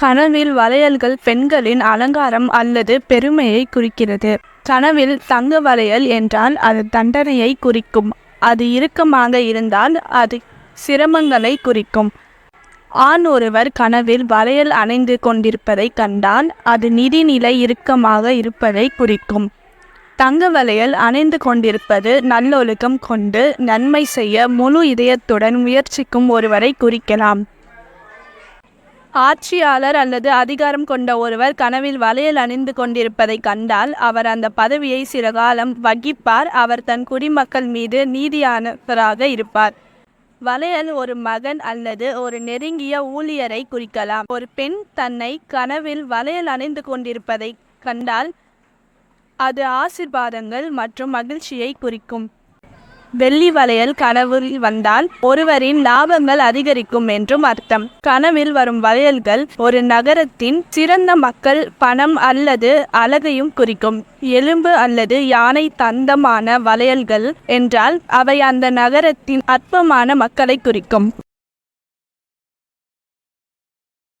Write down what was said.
கனவில் வளையல்கள் பெண்களின் அலங்காரம் அல்லது பெருமையை குறிக்கிறது. கனவில் தங்க வளையல் என்றால் அது தண்டனையை குறிக்கும். அது இறுக்கமாக இருந்தால் அது சிரமங்களை குறிக்கும். ஆண் ஒருவர் கனவில் வளையல் அணைந்து கொண்டிருப்பதை கண்டால் அது நிதிநிலை இறுக்கமாக இருப்பதை குறிக்கும். தங்க வளையல் அணைந்து கொண்டிருப்பது நல்லொழுக்கம் கொண்டு நன்மை செய்ய முழு இதயத்துடன் முயற்சிக்கும் ஒருவரை குறிக்கலாம். ஆட்சியாளர் அல்லது அதிகாரம் கொண்ட ஒருவர் கனவில் வளையல் அணிந்து கொண்டிருப்பதை கண்டால் அவர் அந்த பதவியை சில காலம் வகிப்பார். அவர் தன் குடிமக்கள் மீது நீதியானவராக இருப்பார். வளையல் ஒரு மகன் அல்லது ஒரு நெருங்கிய ஊழியரை குறிக்கலாம். ஒரு பெண் தன்னை கனவில் வளையல் அணிந்து கொண்டிருப்பதை கண்டால் அது ஆசிர்வாதங்கள் மற்றும் மகிழ்ச்சியை குறிக்கும். வெள்ளி வளையல் கனவில் வந்தால் ஒருவரின் லாபங்கள் அதிகரிக்கும் என்றும் அர்த்தம். கனவில் வரும் வளையல்கள் ஒரு நகரத்தின் சிறந்த மக்கள் பணம் அல்லது அழகையும் குறிக்கும். எலும்பு அல்லது யானை தந்தமான வளையல்கள் என்றால் அவை அந்த நகரத்தின் அற்பமான மக்களை குறிக்கும்.